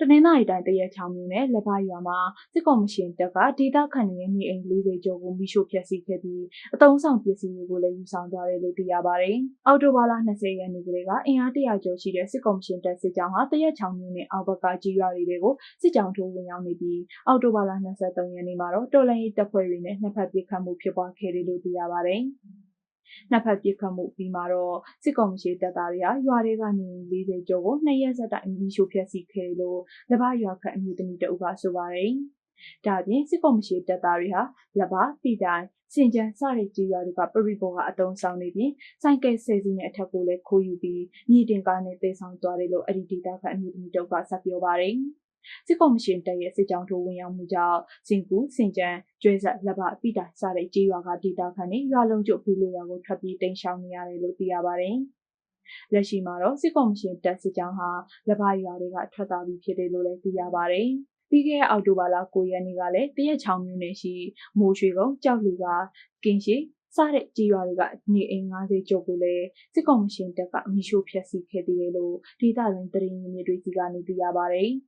တနင်္လာရီတိုင်းတရက်ချောင်းမြို့နယ်လက်ပရွာမှာစစ်ကောင်မရှင်တပ်ကဒေသခံတွေရဲ့နေအိမ်40ကျော်ကိုမိရှို့ဖျက်ဆီးခဲ့ပြီးအတုံးဆောင်ပစ္စည်းတွေကိုလည်းယူဆောင်သွားတယ်လို့သိရပါတယ်။အော်တိုဘာလ20ရက်နေ့ကလေးကအင်အား100ကျော်ရှိတဲ့စစ်ကောင်မရှင်တပ်စစ်ကြောင်းဟာတရက်ချောင်းမြို့နယ်အောက်ဘက်ကကြီးရွာတွေကိုစစ်ကြောင်းထိုးဝင်ရောက်နေပြီးအော်တိုဘာလ23ရက်နေ့မှာတော့တော်လိုင်းရေးတပ်ဖွဲ့တွေနဲ့နှစ်ဖက်ပစ်ခတ်မှုဖြစ်ပွားခဲ့တယ်လို့သိရပါတယ်။ နှစ်ဖက်ပြစ်ခတ်မှုပြီးမှာတော့စစ်ကောင်စီတပ်သားတွေဟာရွာတွေကနေ40ကျော်ကိုနှစ်ရက်ဆက်တိုင်မီးရှို့ဖျက်ဆီးခဲ့တယ်လို့လဘရွာခန့်အမျိုးသမီးတအုပ်ကဆိုပါတယ်။ဒါပြင်စစ်ကောင်စီတပ်သားတွေဟာလဘပိတိုင်းစင်ကြံစတဲ့ကြေးရွာတွေကပရိဘောကအတုံးဆောင်နေပြီးစိုက်ကဲဆယ်စီးနဲ့အထက်ကိုလည်းခိုးယူပြီးမြေတင်ကားနဲ့တေဆောင်သွားတယ်လို့အဲ့ဒီဒေတာကအမျိုးသမီးတအုပ်ကဆက်ပြောပါတယ်။ စစ်ကော်မရှင်တပ်ရဲ့စစ်ကြောင်းထိုးဝင်ရောက်မှုကြောင့်စင်ကူစင်ကြံကျွဲဆက်လက်ပပိတိုင်စတဲ့ကြေးရွာကဒေတာခန့်နဲ့ရွာလုံးကျုပ်ပြီးလို့ရကိုထွက်ပြေးတိမ်းရှောင်နေရတယ်လို့သိရပါတယ်။လက်ရှိမှာတော့စစ်ကော်မရှင်တပ်စစ်ကြောင်းဟာလက်ပရွာတွေကထွက်သွားပြီးဖြစ်တယ်လို့လည်းသိရပါတယ်။ပြီးခဲ့တဲ့အောက်တိုဘာလ9ရက်နေ့ကလည်းတရက်ချောင်းမြို့နယ်ရှိမိုးရွှေကုန်းကြောက်လီကကင်းရှိစတဲ့ကြီးရွာတွေကနေအိမ်90ကျော်ကိုလည်းစစ်ကောင်မရှင်တပ်ကအမိရှို့ဖျက်ဆီးခဲ့သေးတယ်လို့ဒေသတွင်သတင်းရင်းမြစ်တွေစီကနေသိရပါတယ်။